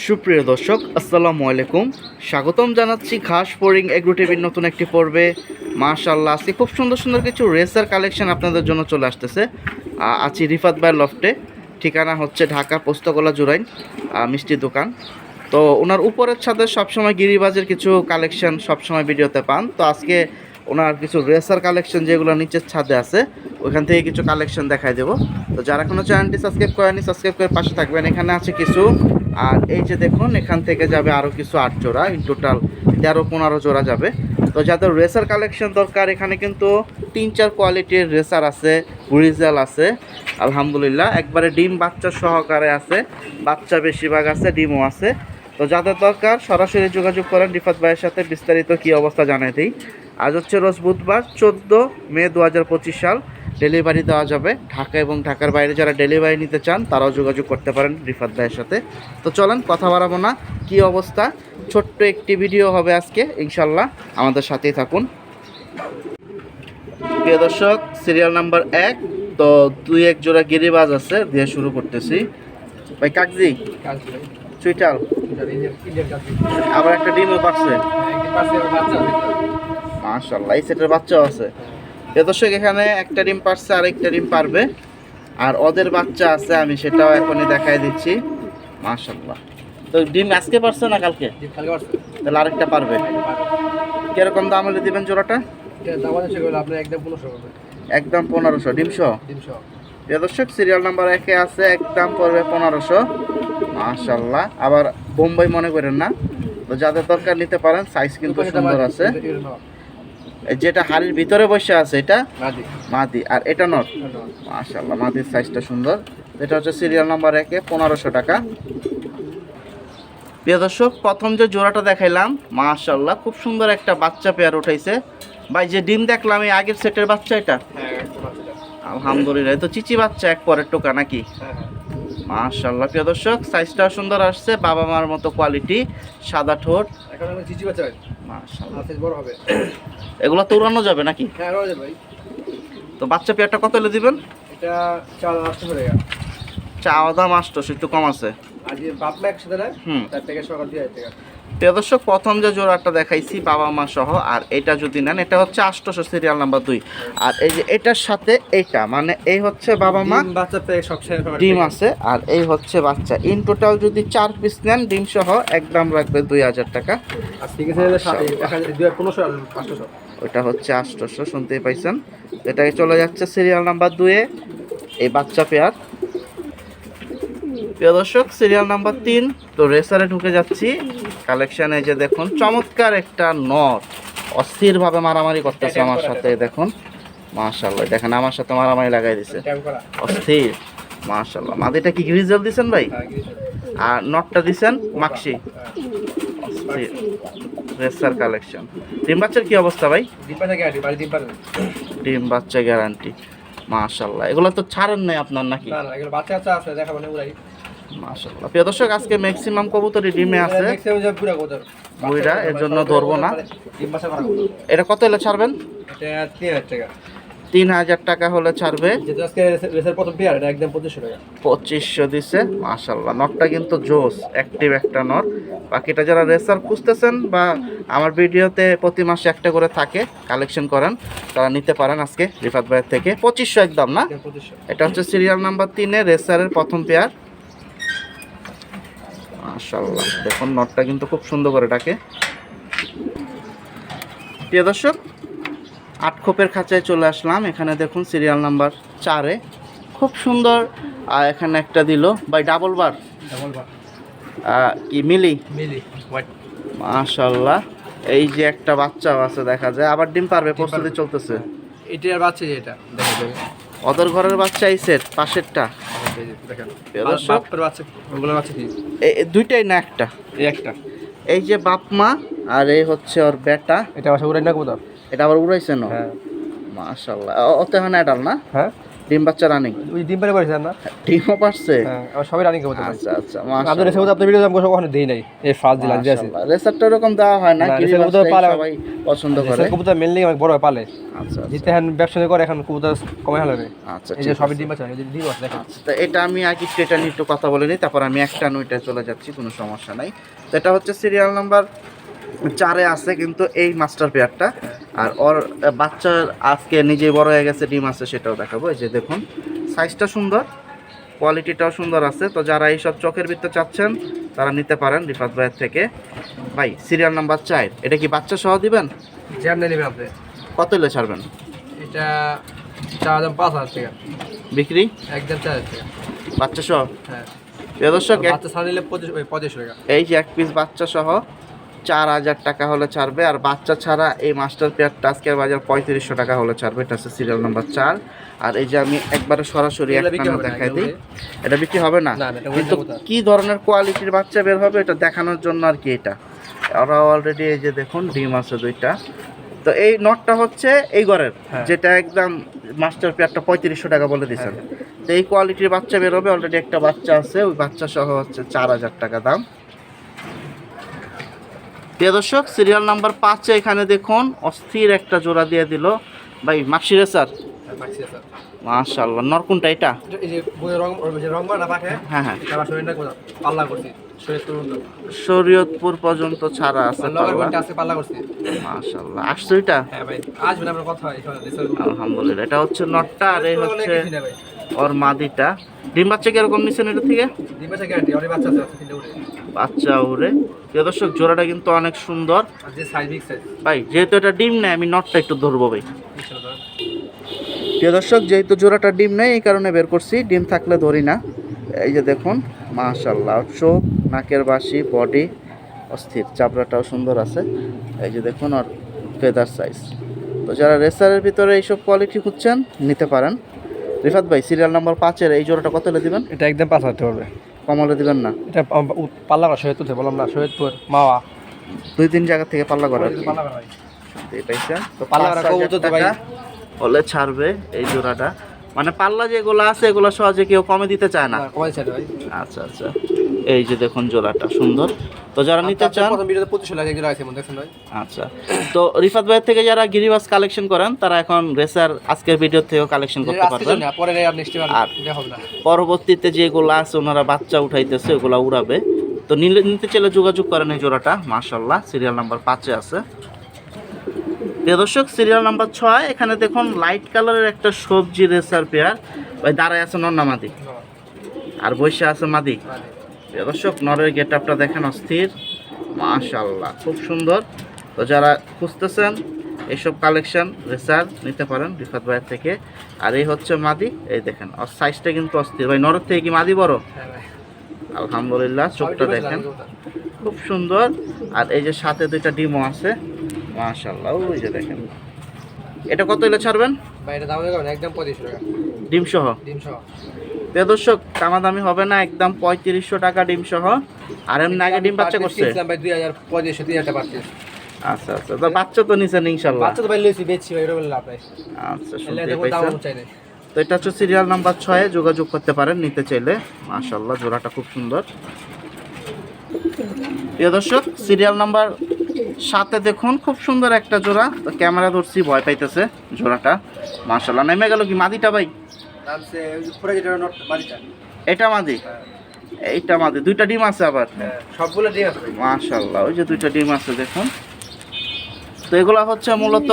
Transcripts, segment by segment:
সুপ্রিয় দর্শক, আসসালামু আলাইকুম। স্বাগতম জানাচ্ছি ঘাস ফোরিং এগ্রো নতুন একটি পর্বে। মাশাল্লাহ আজকে খুব সুন্দর সুন্দর কিছু রেসার কালেকশন আপনাদের জন্য চলে আসতেছে। আছি রিফাত ভাই লফটে, ঠিকানা হচ্ছে ঢাকা পোস্তকলা জুরাইন মিষ্টি দোকান। তো ওনার উপরের ছাদে সবসময় গিরিবাজের কিছু কালেকশন সবসময় ভিডিওতে পান। তো আজকে ওনার কিছু রেসার কালেকশন যেগুলো নিচের ছাদে আছে, ওইখান থেকে কিছু কালেকশন দেখাই দেবো। তো যারা কোনো চ্যানেলটি সাবস্ক্রাইব করেনি, সাবস্ক্রাইব করে পাশে থাকবেন। এখানে আছে কিছু। আর এই যে দেখুন, এখান থেকে যাবে আরও কিছু আট জোড়া। ইন টোটাল তেরো, পনেরো জোড়া যাবে। তো যাদের রেসার কালেকশন দরকার, এখানে কিন্তু তিন, চার কোয়ালিটির রেসার আছে, ব্রিজাল আছে। আলহামদুলিল্লাহ, একবারে ডিম বাচ্চা সহকারে আছে। বাচ্চা বেশিরভাগ আছে, ডিমও আছে। তো যাদের দরকার, সরাসরি যোগাযোগ করেন রিফাত ভাইয়ের সাথে। বিস্তারিত কী অবস্থা জানাই দিই। আজ হচ্ছে রোজ বুধবার চোদ্দ মে দু হাজার পঁচিশ সাল। ডেলিভারি দেওয়া যাবে। ঢাকা এবং ঢাকার বাইরে যারা ডেলিভারি নিতে চান তারাও যোগাযোগ করতে পারেন রিফাত ভাইয়ের সাথে। তো চলেন কথা বাড়াবো না। কী অবস্থা? ছোট্ট একটি ভিডিও হবে আজকে ইনশাল্লাহ আমাদের সাথেই থাকুন। প্রিয় দর্শক সিরিয়াল নাম্বার এক। তো দুই এক জোড়া গিরিবাজ আছে দিয়ে শুরু করতেছি। ভাই কাকজি? চুইটাল? আবার একটা ডিমও পাচ্ছে। মাশাল্লাহ এই সেটের বাচ্চাও আছে। দর্শক এখানে একটা ডিম পারছে আর একটা ডিম পারবে আর ওদের বাচ্চা আছে আমি সেটাও এখনই দেখাই দিচ্ছি। মাশাল্লাহ তো ডিম আজকে পারছে না কালকে? তাহলে আরেকটা পারবে কীরকম দাম হলে দিবেন জোড়াটা? একদম পনেরোশো ডিমশো প্রিয় দর্শক সিরিয়াল নাম্বার একে আছে একদম পড়বে পনেরোশো। মাশাল্লাহ আবার বোম্বাই মনে করেন না? তো যাদের দরকার নিতে পারেন সাইজ কিন্তু সুন্দর আছে। যেটা হাড়ির ভিতরে বসে আছে এটা? মাদি। আর এটা নট মাশাল্লাহ মাদির সাইজটা সুন্দর। এটা হচ্ছে সিরিয়াল নাম্বার একে পনেরোশো টাকা। প্রিয় দর্শক প্রথম যে জোড়াটা দেখাইলাম মাশাল্লাহ খুব সুন্দর একটা বাচ্চা পেয়ার উঠাইছে। ভাই যে ডিম দেখলাম এই আগের সেটের বাচ্চা এটা? আলহামদুলিল্লাহ এ তো চিচি বাচ্চা এক পরের টোকা নাকি? মাশাল্লাহ প্রিয় দর্শক সাইজটা সুন্দর আসছে বাবা মার মতো কোয়ালিটি সাদা ঠোঁট। এগুলো তো উড়ানো যাবে নাকি? তো বাচ্চা পেয়ারটা কত হলে দিবেন? চাওয়া দাম আসতো একটু কম আছে। হুম। প্রিয় দর্শক প্রথম যে জোড়াটা দেখাইছি বাবা মা সহ আর এটা যদি নেন এটা হচ্ছে আষ্টশো সিরিয়াল নাম্বার দুই। আর এই যে এটার সাথে এইটা মানে এই হচ্ছে বাবা মা ডিম আছে আর এই হচ্ছে বাচ্চা। ইন টোটাল যদি চার পিস নেন ডিম সহ একদম রাখবে দুই হাজার টাকা। ওটা হচ্ছে আষ্টশো শুনতেই পাইছেন? এটাকে চলে যাচ্ছে সিরিয়াল নাম্বার দুয়ে এই বাচ্চা পেয়ার। প্রিয় দর্শক সিরিয়াল নাম্বার তিন তো রেসারে ঢুকে যাচ্ছি। কালেকশানে যে দেখুন চমৎকার একটা নর অস্থিরভাবে মারামারি করতেছে আমার সাথে দেখুন। মাশাল্লাহ দেখেন আমার সাথে মারামারি লাগাই দিছে। অস্থির মাশাল্লাহ মাদিটা কি গ্রিজেল দিছেন ভাই? আর নটটা দিছেন মাক্সি? অস্থির। Racer collection. ডিম বাচ্চার কি অবস্থা ভাই? ডিম বাচ্চা গ্যারান্টি মাশাল্লাহ এগুলো তো ছাড়েন নাই আপনার নাকি? মাশাল্লাহ প্রিয় দর্শক আজকে ম্যাক্সিমাম কবুতরই ডিমে আছে। বুইরা এর জন্য ধরবো না। এটা কত হলে ছাড়বেন? তিন হাজার টাকা। হলে ছাড়বে। পঁচিশশো দিছে মাশাল্লাহ নটটা কিন্তু জোস অ্যাক্টিভ একটা নট বাকিটা যারা রেসার খুঁজতেছেন বা আমার ভিডিওতে প্রতি মাসে একটা করে থাকে কালেকশন করেন তারা নিতে পারেন আজকে রিফাত ভাইয়ের থেকে। পঁচিশশো একদম না? এটা হচ্ছে সিরিয়াল নাম্বার তিনে রেসারের প্রথম পেয়ার। মাশাল্লাহ দেখুন নটটা কিন্তু খুব সুন্দর করে ডাকে প্রিয় দর্শক আট খোপের খাঁচায় চলে আসলাম। এখানে দেখুন সিরিয়াল নাম্বার চারে খুব সুন্দর এখানে একটা দিল। বাই ডাবল বার কি মিলি? মাশাল্লাহ এই যে একটা বাচ্চাও আছে দেখা যায়। আবার ডিম পারবে প্রস্তুতি চলতেছে। এটার বাচ্চা যেটা দেখেন দেখেন ওদের ঘরের বাচ্চা এই সেট পাশেরটা। দুইটাই না একটা। এই একটা। এই যে বাপ মা আর এই হচ্ছে ওর বেটা। এটা বাসা উড়াই না কোথাও এটা আবার উড়াইছে না? হ্যাঁ। মাশাল্লাহ। ওতে হয় না এটাল না? হ্যাঁ। ডিম বাচ্চা রানিং ওই ডিম পারে করেছেন না। ডিমও পারছে। হ্যাঁ আমার সবাই রানিং করতে আচ্ছা আচ্ছা আপনাদের আপনার ভিডিও আমি দেই নাই। এই ফার্স্ট দিলাম যে আছে। রেসারটা এরকম দেওয়া হয় না পালা- সবাই পছন্দ করে। কবুতর মেনলি অনেক বড় হয় পালে। আচ্ছা যেতে এখন ব্যবসা করে এখন কবুতর কমে হলে আচ্ছা এই যে সবই। ডিম আছে এই ডিম আছে তো এটা আমি আগে এটা নিয়ে একটু কথা বলে নিই তারপর আমি একটা নইটা চলে যাচ্ছি কোনো সমস্যা নাই। তো এটা হচ্ছে সিরিয়াল নাম্বার চারে আছে কিন্তু এই মাস্টার পেয়ারটা। আর ওর বাচ্চার আজকে নিজেই বড় হয়ে গেছে ডিম আছে সেটাও দেখাবো। এই যে দেখুন সাইজটা সুন্দর কোয়ালিটিটাও সুন্দর আছে। তো যারা এইসব চোখের ভিতরে চাচ্ছেন তারা নিতে পারেন রিফাত ভাইয়ের থেকে। ভাই সিরিয়াল নাম্বার চার এটা কি বাচ্চা সহ দিবেন? নেবেন আপনি। কত হলে ছাড়বেন? এটা চার পাঁচ হাজার টাকা। বিক্রি? একদম চার হাজার টাকা। বাচ্চা সহ? হ্যাঁ। দর্শক বাচ্চা নিলে পঁচিশ পঁচিশ টাকা। এই যে এক পিস বাচ্চা সহ চার হাজার টাকা হলে ছাড়বে আর বাচ্চা ছাড়া এই মাস্টার পেয়ারটা আজকের বাজার পঁয়ত্রিশশো টাকা হলে ছাড়বে। এটা হচ্ছে সিরিয়াল নাম্বার চার। আর এই যে আমি একবারে সরাসরি এক দেখাই দিই। এটা বিক্রি হবে না কিন্তু কি ধরনের কোয়ালিটির বাচ্চা বের হবে এটা দেখানোর জন্য আর কি এটা। ওরা অলরেডি এই যে দেখুন ডিম আছে দুইটা। তো এই নটটা হচ্ছে এই ঘরের হ্যাঁ। যেটা একদম মাস্টার পেয়ারটা পঁয়ত্রিশশো টাকা বলে দিচ্ছেন তো এই কোয়ালিটির বাচ্চা বের হবে অলরেডি একটা বাচ্চা আছে ওই বাচ্চা সহ হচ্ছে চার হাজার টাকা দাম। প্রিয় দর্শক সিরিয়াল নাম্বার পাঁচে এখানে দেখুন অস্থির একটা জোড়া দিয়ে দিল। ভাই মাক্সিরে স্যার? মাশাল্লাহ নরকুনটা এটা? হ্যাঁ হ্যাঁ। শরীয়তপুর পর্যন্ত ছাড়া আছে মাশাল্লাহ আসছো এটা? হ্যাঁ আলহামদুলিল্লাহ এটা হচ্ছে নটটা আর এই হচ্ছে ওর মাদিটা। ডিম বাচ্চা কীরকম নিচ্ছেন এটা থেকে? গ্যারান্টি বাচ্চা বাচ্চা উড়ে প্রিয় দর্শক জোড়াটা কিন্তু অনেক সুন্দর। ভাই যেহেতু এটা ডিম নেয় আমি নটটা একটু ধরবো ভাই। প্রিয় দর্শক যেহেতু জোড়াটা ডিম নেই এই কারণে বের করছি। ডিম থাকলে ধরি না। এই যে দেখুন মাশাল্লাহ চোখ নাকের বাসি বডি অস্থির চাপড়াটাও সুন্দর আছে। এই যে দেখুন আর ফেদার সাইজ তো যারা রেসারের ভিতরে এইসব কোয়ালিটি খুঁজছেন নিতে পারেন। রিফাত ভাই সিরিয়াল নাম্বার পাঁচের এই জোড়াটা কত দিবেন? এটা একদম পাঁচ হাজার পারবে কমলে দিবেন না? এটা পাল্লা করা সৈয়দপুর বললাম না সৈয়দপুর মাওয়া। দুই তিন জায়গা থেকে পাল্লা করা। পাল্লা করা পাইছেন তো পাল্লা করা কবুতর ভাই। হলে ছাড়বে এই জোড়াটা। মানে পাল্লা যেগুলো আছে এগুলো সহজে কেউ কমে দিতে চায় না। আচ্ছা আচ্ছা। এই যে দেখুন জোড়াটা সুন্দর। তো যারা নিতে চান প্রথম ভিডিওতে পঁচিশশো লাগে এগুলো আছে মনে দেখছেন ভাই আচ্ছা। তো রিফাত ভাইয়ের থেকে যারা গিরিবাস কালেকশন করেন তারা এখন রেসার আজকের ভিডিও থেকেও কালেকশন করতে পারবেন। পরে নেক্সট আর- পরবর্তীতে যেগুলো আছে ওনারা বাচ্চা উঠাইতেছে ওগুলো উড়াবে। তো নিলে নিতে চাইলে যোগাযোগ করেন এই জোড়াটা মাশাল্লাহ সিরিয়াল নাম্বার পাঁচে আছে। প্রিয় দর্শক সিরিয়াল নাম্বার ছয় এখানে দেখুন লাইট কালারের একটা সবজি রেসার পেয়ার ওই দাঁড়ায় আছে নন্না মাদি। আর বৈশা আছে মাদি। প্রিয় দর্শক নরের গেট আপটা দেখেন অস্থির। মাশাল্লাহ খুব সুন্দর। তো যারা খুঁজতেছেন এইসব কালেকশন রেসার নিতে পারেন রিফাত ভাইয়ের থেকে। আর এই হচ্ছে মাদি এই দেখেন আর সাইজটা কিন্তু অস্থির। ভাই নরের থেকে কি মাদি বড়? হ্যাঁ আলহামদুলিল্লাহ চোখটা দেখেন। খুব সুন্দর। আর এই যে সাথে দুইটা ডিমও আছে মাশাল্লাহ ওই যে দেখেন। এটা কত এলে ছাড়বেন? ভাই এটা দাম একদম পঁচিশশো টাকা। ডিম সহ ডিম সহ প্রিয় দর্শক দামাদামি হবে না একদম পঁয়ত্রিশশো টাকা ডিম সহ। আর এমনি আগে ডিম বাচ্চা করছে। দুই হাজার পঁয়ত্রিশশো তিন হাজার পাচ্ছি আচ্ছা আচ্ছা তো বাচ্চা তো নিছেন ইনশাল্লাহ। বাচ্চা তো ভাই লইছি বেচছি ভাই লাভ নাই। আচ্ছা শুনতে পাইছেন তো এটা হচ্ছে সিরিয়াল নাম্বার ছয়ে যোগাযোগ করতে পারেন নিতে চাইলে। মাশাল্লাহ জোড়াটা খুব সুন্দর। প্রিয় দর্শক সিরিয়াল নাম্বার সাথে দেখুন খুব সুন্দর একটা জোড়া। তো ক্যামেরা ধরছি ভয় পাইতেছে জোড়াটা। মাশাল্লাহ নেমে গেল কি মাদিটা ভাই? এটা মাদি? এইটা মাদি দুইটা ডিম আছে আবার? সবগুলো ডিম আছে। মাশাল্লাহ ওই যে দুইটা ডিম আছে দেখুন। তো এগুলো হচ্ছে মূলত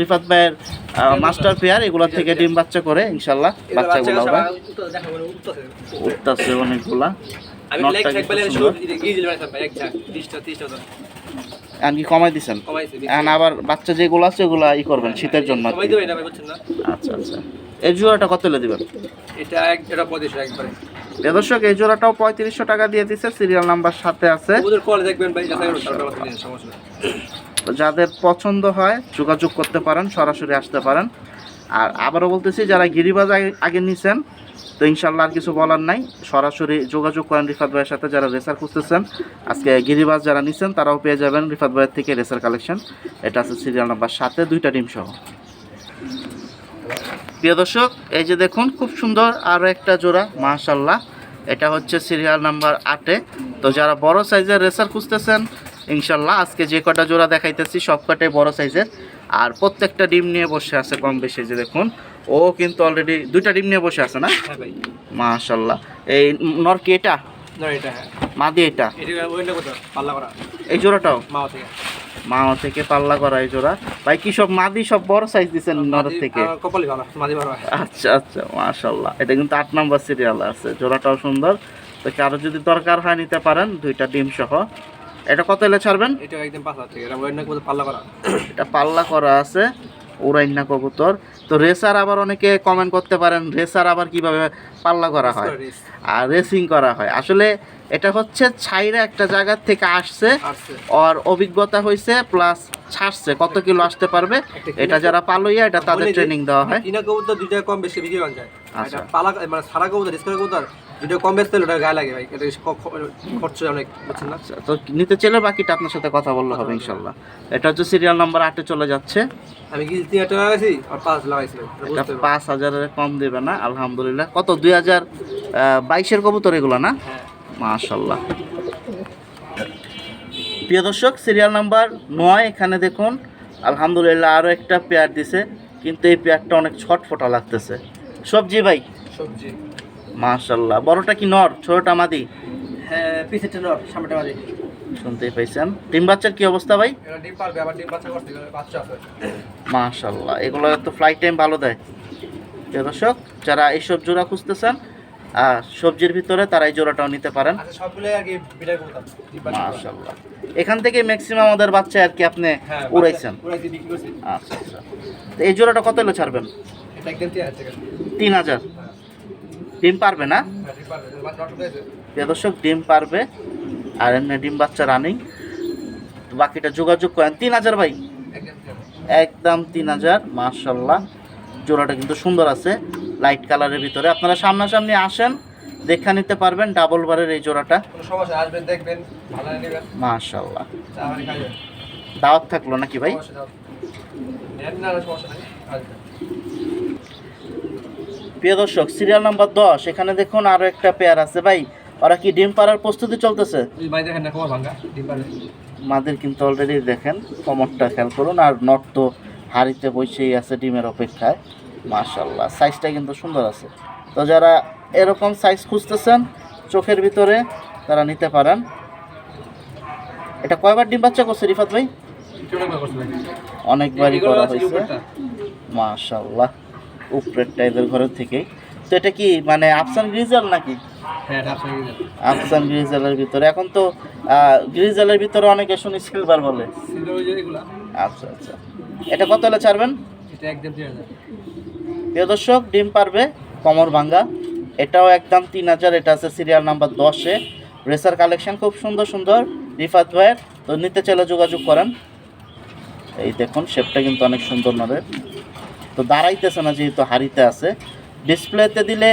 রিফাত ভাইয়ের মাস্টার পেয়ার এগুলোর থেকে ডিম বাচ্চা করে ইনশাল্লাহ বাচ্চাগুলো উঠতেছে অনেকগুলা। আমি নটটা লাইক কিন্তু থাকলে সুন্দর। শুধু গিয়ে ভাই ভাই এক ঝাক 20টা 30টা তো আর কি কমাই দিছেন এখন আবার বাচ্চা যেগুলো আছে ওগুলো ই করবেন শীতের জন্য আচ্ছা আচ্ছা। এই জোড়াটা কত হলে দিবেন? এটা এক এটা পঁচিশশো একবারে দর্শক এই জোড়াটাও পঁয়ত্রিশশো টাকা দিয়ে দিচ্ছে সিরিয়াল নাম্বার সাথে আছে। যাদের পছন্দ হয় যোগাযোগ করতে পারেন সরাসরি আসতে পারেন। আর আবারও বলতেছি যারা গিরিবাজ আগে- আগে নিছেন তো ইনশাল্লাহ আর কিছু বলার নাই। সরাসরি যোগাযোগ করেন রিফাত ভাইয়ের সাথে যারা রেসার খুঁজতেছেন। আজকে গিরিবাস যারা নিচ্ছেন তারাও পেয়ে যাবেন রিফাত ভাইয়ের থেকে রেসার কালেকশন। এটা আছে সিরিয়াল নাম্বার সাথে দুইটা ডিম সহ। প্রিয় দর্শক, এই যে দেখুন, খুব সুন্দর আরও একটা জোড়া মাশাল্লাহ এটা হচ্ছে সিরিয়াল নাম্বার আটে। তো যারা বড় সাইজের রেসার খুঁজতেছেন ইনশাল্লাহ আজকে যে কটা জোড়া দেখাইতেছি সব কটাই বড় সাইজের। আর প্রত্যেকটা ডিম নিয়ে বসে আছে কম বেশি যে দেখুন। ও কিন্তু অলরেডি দুইটা ডিম নিয়ে বসে আছে না? হ্যাঁ ভাই। মাশাল্লাহ এই নর কি এটা? হ্যাঁ। মাদি এটা? এই জোড়াটাও? থেকে। মা থেকে পাল্লা করা এই জোড়া। ভাই কি সব মাদি সব বড় সাইজ দিচ্ছেন নরের থেকে? আচ্ছা আচ্ছা মাশাল্লাহ এটা কিন্তু আট নম্বর সিরিয়াল আছে জোড়াটাও সুন্দর। তো কারও যদি দরকার হয় নিতে পারেন দুইটা ডিম সহ। এটা কত এলে ছাড়বেন? এটা একদম পাঁচ হাজার এটা পাল্লা করা। এটা পাল্লা করা আছে। উড়াইনা কবুতর। তো রেসার আবার অনেকে কমেন্ট করতে পারেন রেসার আবার কীভাবে পাল্লা করা হয়? আর রেসিং করা হয়। আসলে এটা হচ্ছে ছাইরা একটা জায়গার থেকে আসছে আর অভিজ্ঞতা হয়েছে প্লাস ছাড়ছে কত কিলো আসতে পারবে এটা যারা পালইয়া এটা তাদের ট্রেনিং দেওয়া হয়। কিনা কবুতর দুইটা কম বেশি বিক্রি করা যায়। আচ্ছা। পালা মানে সারা কবুতর ডিসকাউন্ট কবুতর দুইটা কম বেচতে হলে ওটা গায়ে লাগে ভাই এটা খরচ অনেক বুঝছেন না? আচ্ছা তো নিতে চাইলে বাকিটা আপনার সাথে কথা বললে হবে ইনশাল্লাহ এটা হচ্ছে সিরিয়াল নাম্বার আটে চলে যাচ্ছে। আমি কি তিন হাজার লাগাইছি? আর পাঁচ লাগাইছি এটা এটা পাঁচ হাজারের কম দেবে না আলহামদুলিল্লাহ। কত? দুই হাজার বাইশের কবুতর এগুলো না? হ্যাঁ। মাশাল্লাহ প্রিয় দর্শক সিরিয়াল নাম্বার নয় এখানে দেখুন। আলহামদুলিল্লাহ আরও একটা পেয়ার দিছে কিন্তু এই পেয়ারটা অনেক ছটফটা লাগতেছে। সবজি ভাই? সবজি। মাশাল্লাহ বড়টা কি নর? ছোটটা মাদি? হ্যাঁ পিসের নর সামনেটা মাঝে শুনতেই পাইছেন। ডিম বাচ্চার কি অবস্থা ভাই? ডিম পারবে আবার ডিম বাচ্চা করতে বাচ্চা আছে। মাশাল্লাহ এগুলো তো ফ্লাইট টাইম ভালো দেয়। দর্শক যারা এইসব জোড়া খুঁজতেছেন আর সবজির ভিতরে তারা এই জোড়াটাও নিতে পারেন। আচ্ছা। মাশাল্লাহ এখান থেকে ম্যাক্সিমাম আমাদের বাচ্চা আর কি আপনি হ্যাঁ উড়াইছেন। আচ্ছা আচ্ছা। তো এই জোড়াটা কত এলো ছাড়বেন? তিন হাজার। ডিম পারবে না? হ্যাঁ দর্শক ডিম পারবে। আর এমনি ডিম বাচ্চা রানিং বাকিটা যোগাযোগ করেন। তিন হাজার ভাই? একদম তিন হাজার। মার্শাল্লাহ জোড়াটা কিন্তু সুন্দর আছে। লাইট কালারের ভিতরে। আপনারা সামনাসামনি আসেন দেখে নিতে পারবেন ডাবল বারের এই জোড়াটা। খাইবেন। দাওয়াত থাকল নাকি ভাই সমস্যা দাও। নেন না সমস্যা নাই আসবেন প্রিয় দর্শক সিরিয়াল নাম্বার দশ এখানে দেখুন আরও একটা পেয়ার আছে। ভাই ওরা কি ডিম পাড়ার প্রস্তুতি চলতেছে? মাদের কিন্তু অলরেডি দেখেন কমরটা খেয়াল করুন আর নট তো হাড়িতে বসেই আছে ডিমের অপেক্ষায়। মাশাল্লাহ সাইজটা কিন্তু সুন্দর আছে। তো যারা এরকম সাইজ খুঁজতেছেন চোখের ভিতরে তারা নিতে পারেন। এটা কয়বার ডিম বাচ্চা করছে রিফাত ভাই? অনেকবারই করা হয়েছে। উপরটা। মাশাল্লাহ টাইপের ঘরের থেকেই তো এটা কি মানে আফসান গ্রিজাল নাকি? হ্যাঁ। আফসান গ্রিজালের ভিতরে। এখন তো গ্রিজালের ভিতরে অনেকে শুনি সিলভার বলে। আচ্ছা আচ্ছা। এটা কত হলে ছাড়বেন। প্রিয় দর্শক ডিম পারবে কমর ভাঙ্গা। এটাও একদম তিন হাজার এটা আছে সিরিয়াল নাম্বার দশে। রেসার কালেকশন খুব সুন্দর সুন্দর। রিফাত ভাইয়ের। তো নিতে চাইলে যোগাযোগ করেন। এই দেখুন শেপটা কিন্তু অনেক সুন্দর নরে তো দাঁড়াইতেছে না যেহেতু হারিতে আছে। ডিসপ্লেতে দিলে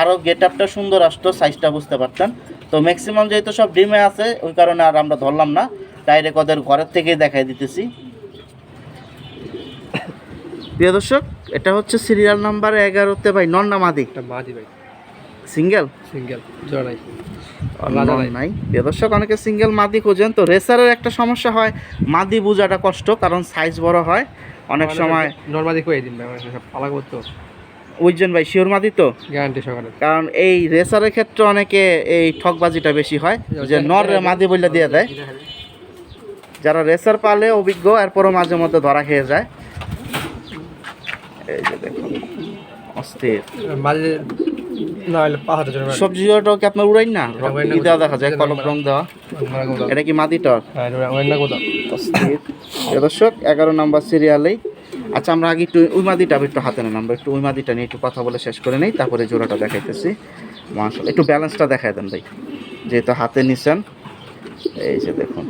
আরও গেট আপটা সুন্দর আসতো সাইজটা বুঝতে পারতেন। তো ম্যাক্সিমাম যেহেতু সব ডিমে আছে ওই কারণে আর আমরা ধরলাম না। ডাইরেক্ট ওদের ঘরের থেকেই দেখাই দিতেছি। প্রিয় দর্শক এটা হচ্ছে সিরিয়াল নাম্বার এগারোতে ভাই নন না মাদি মাদি ভাই। সিঙ্গেল সিঙ্গেল জোড়া নাই। নাই। প্রিয় দর্শক অনেকে সিঙ্গেল মাদি খোঁজেন। তো রেসারের একটা সমস্যা হয় মাদি বোঝাটা কষ্ট কারণ সাইজ বড় হয়। অনেক সময় নর্মালি কই দিন ভাই সব পালা করতো। ভাই শিওর মাদি তো? গ্যারান্টি সকালে কারণ এই রেসারের ক্ষেত্রে অনেকে এই ঠকবাজিটা বেশি হয় যে নর মাদি বললে দিয়ে দেয়। যারা রেসার পালে অভিজ্ঞ এরপরও মাঝে মধ্যে ধরা খেয়ে যায়। এই যে দেখুন অস্থির। মাঝে না হলে পাঁচ হাজার জোড়া কি আপনার উড়াই না? এটা উড়াই না ই দেওয়া দেখা যায় এটা কলম রং দেওয়া। এটা কি মাদিটর দর্শক, এগারো নাম্বার সিরিয়ালেই আচ্ছা আমরা আগে একটু ওই মাদিটা একটু হাতে নেন। আমরা একটু ওই মাদিটা নিয়ে একটু কথা বলে শেষ করে নেই, তারপরে জোড়াটা দেখাইতেছি। মাশাল একটু ব্যালেন্সটা দেখাই দেন ভাই, যেহেতু হাতে নিছেন। এই যে দেখুন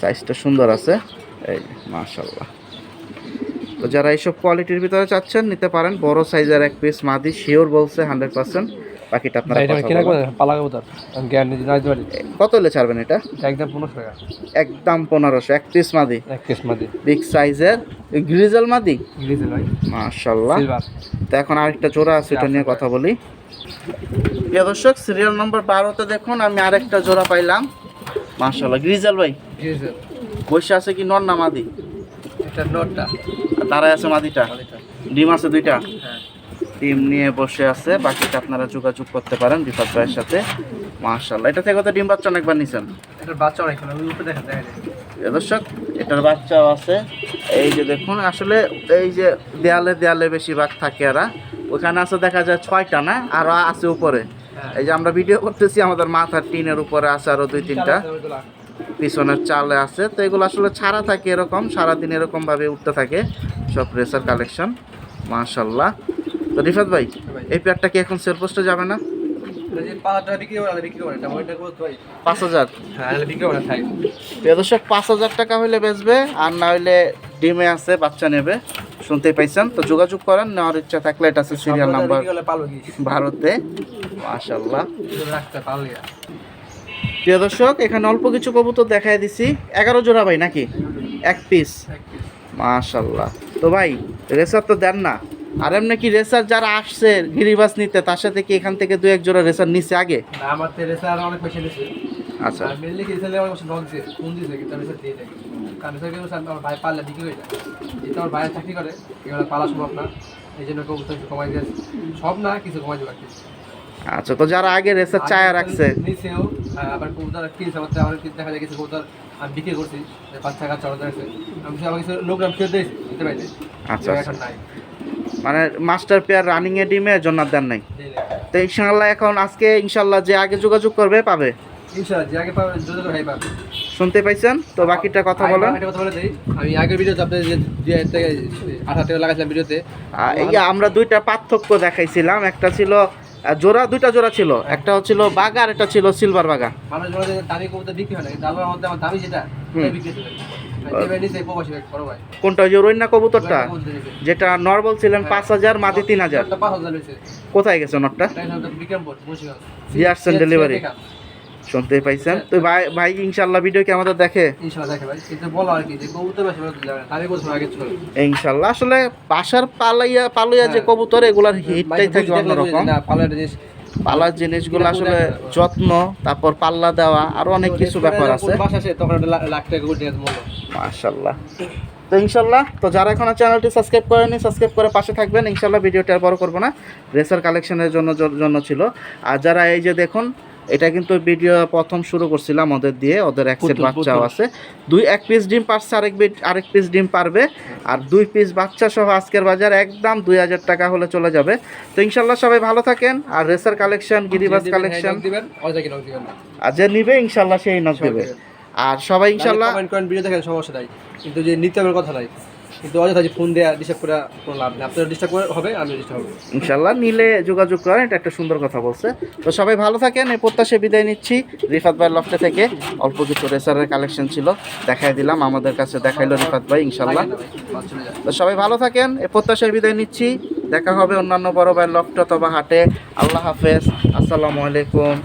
সাইজটা সুন্দর আছে। এই মাশাল্লাহ তো যারা এইসব কোয়ালিটির ভিতরে চাচ্ছেন, নিতে পারেন। বড় সাইজের এক পিস মাদি শিওর বলছে হান্ড্রেড পার্সেন্ট বাকিটা আপনারা এটা কথা কিনা বলেন। করে পালা কবুতর। গ্যারান্টি না দিতে পারি। কত হলে ছাড়বেন এটা? একদম পনেরোশো টাকা। একদম পনেরোশো এক পিস মাদি। এক মাদি। বিগ সাইজের গ্রিজেল মাদি? গ্রিজেল মাশাল্লাহ তো এখন আরেকটা জোড়া আছে এটা নিয়ে কথা বলি। প্রিয় দর্শক সিরিয়াল নম্বর বারোতে দেখুন আমি আরেকটা জোড়া পাইলাম। মাশাল্লাহ গ্রিজেল ভাই। গ্রিজেল বসে আছে কি নর না মাদি? এটা আর দাঁড়ায় আছে মাদিটা। ডিম আছে দুইটা? হ্যাঁ। ডিম নিয়ে বসে আছে। বাকিটা আপনারা যোগাযোগ করতে পারেন বিপদ ভাইয়ের সাথে। মাশাল্লাহ এটা থেকে তো ডিম বাচ্চা অনেকবার নিছেন। এটার বাচ্চা দেখা যায়। দর্শক এটার বাচ্চাও আছে। এই যে দেখুন আসলে এই যে দেয়ালে দেয়ালে বেশিরভাগ থাকে এরা। ওখানে আছে দেখা যায় ছয়টা না? আরও আছে উপরে। এই যে আমরা ভিডিও করতেছি আমাদের মাথার টিনের উপরে আছে আরও দুই তিনটা। পিছনের চালে আছে। তো এগুলো আসলে ছাড়া থাকে এরকম সারাদিন এরকম ভাবে উঠতে থাকে। সব রেসার কালেকশন মাশাল্লাহ তো রিফাত ভাই এই পেয়ারটা কি এখন সেল পোস্টে যাবে না? পাঁচ হাজার হ্যাঁ। দর্শক পাঁচ হাজার টাকা হলে বেচবে আর না হলে ডিমে আছে বাচ্চা নেবে পাইছেন? তো যোগাযোগ করেন নেওয়ার ইচ্ছা থাকলে এটা আছে সিরিয়াল নাম্বার ভারতে। মাশাল্লাহ এগুলো প্রিয় দর্শক এখানে অল্প কিছু কবুতর দেখাই দিছি। এগারো জোড়া ভাই নাকি? এক পিস মাশাল্লাহ তো ভাই রেসার তো দেন না। আর এমনি কি রেসার যারা আসছে গিরিবাস নিতে তার সাথে কি এখান থেকে দু এক জোড়া রেসার নিচে আগে? না আমার তো রেসার অনেক পয়সা নিয়েছে আচ্ছা। আর মেনলি কি রেসার আমার নক দিয়ে ফোন দিয়েছে কিন্তু রেসার দিয়ে দেয় কারণ রেসার কিন্তু আমার ভাই পারলে বিক্রি হয়ে যায়। যেহেতু আমার ভাইয়ের চাকরি করে এগুলো পালা সম্ভব না। এই জন্য কবুতর কমাই দিয়েছে। সব না কিছু কমাই দেবো আর কি। আচ্ছা তো যারা আগে রেসার চায়া রাখছে। নিচেও আহ, আবার কবুতর কিনছে আমার আমার কিন্তু দেখা যায় কিছু কবুতর আমি বিক্রি করছি টাকা চড়া আছে আমি সব কিছু লোকরাম ফেরত দিয়েছি দিতে পাইছি আচ্ছা আচ্ছা। এখন নাই। মানে মাস্টার পেয়ার রানিং এ ডিমে দেন নাই। তো ইনশাল্লাহ এখন আজকে ইনশাল্লাহ যে আগে যোগাযোগ করবে পাবে। ইনশাআল্লাহ যে আগে পাবে যদি ভাই পাবে। শুনতে পাইছেন? তো বাকিটা কথা বলেন। আমি আগের ভিডিওতে আপনাদের হাজার টাকা লাগাইছিলাম ভিডিওতে আমরা দুইটা পার্থক্য দেখাইছিলাম। একটা ছিল জোড়া দুইটা জোড়া ছিল। একটা হচ্ছিল বাগা আর একটা ছিল সিলভার বাগা মানুষ যে দামি কবুতর বিক্রি হয় না মধ্যে আমার দামি যেটা বিক্রি কোনটা ওই যে কবুতরটা? যেটা নর্মাল ছিলেন হ্যাঁ। পাঁচ হাজার মাটি তিন হাজার। কোথায় গেছে দিয়ে আসছেন delivery? শুনতে পাইছেন? তো ভাই ভাই ইনশাল্লাহ ভিডিও কি আমাদের দেখে? ইনশাল্লাহ আসলে বাসার পালাইয়া পালইয়া যে হ্যাঁ। কবুতর এগুলার হিটটাই থাকে অন্যরকম। পালার জিনিসগুলো আসলে যত্ন তারপর পাল্লা দেওয়া আরও অনেক কিছু ব্যাপার আছে। মাশাল্লাহ তো ইনশাল্লাহ তো যারা এখনও চ্যানেলটি সাবস্ক্রাইব করেনি সাবস্ক্রাইব করে পাশে থাকবেন। ইনশাল্লাহ ভিডিওটা আর বড় করব না। রেসার কালেকশনের জন্য জন্য ছিল। আর যারা এই যে দেখুন এটা কিন্তু ভিডিও প্রথম শুরু করছিলাম ওদের দিয়ে ওদের এক সেট বাচ্চাও আছে। দুই এক পিস ডিম পারছে আরেক আরেক পিস ডিম পারবে। আর দুই পিস বাচ্চা সহ আজকের বাজার একদম দুই হাজার টাকা হলে চলে যাবে। তো ইনশাল্লাহ সবাই ভালো থাকেন। আর রেসার কালেকশন গিরিবাস কালেকশন। আর যে নিবে ইনশাল্লাহ সেই নক দেবে। আর সবাই ইনশাল্লাহ কমেন্ট করেন ভিডিও দেখেন সমস্যা নাই। কিন্তু যে নিতে হবে কথা নাই। কিন্তু অযথা যে ফোন দেয়া ডিস্টার্ব করে কোনো লাভ নেই। আপনার ডিস্টার্ব করে হবে আমি ডিস্টার্ব হবে। ইনশাল্লাহ নিলে যোগাযোগ করেন এটা একটা সুন্দর কথা বলছে। তো সবাই ভালো থাকেন এই প্রত্যাশে বিদায় নিচ্ছি। রিফাত ভাই লফটে থেকে অল্প কিছু রেসারের কালেকশন ছিল দেখাই দিলাম আমাদের কাছে দেখাইলো রিফাত ভাই ইনশাল্লাহ। তো সবাই ভালো থাকেন এই প্রত্যাশায় বিদায় নিচ্ছি। দেখা হবে অন্যান্য বড় ভাই লফট অথবা হাটে। আল্লাহ হাফেজ আসসালামু আলাইকুম।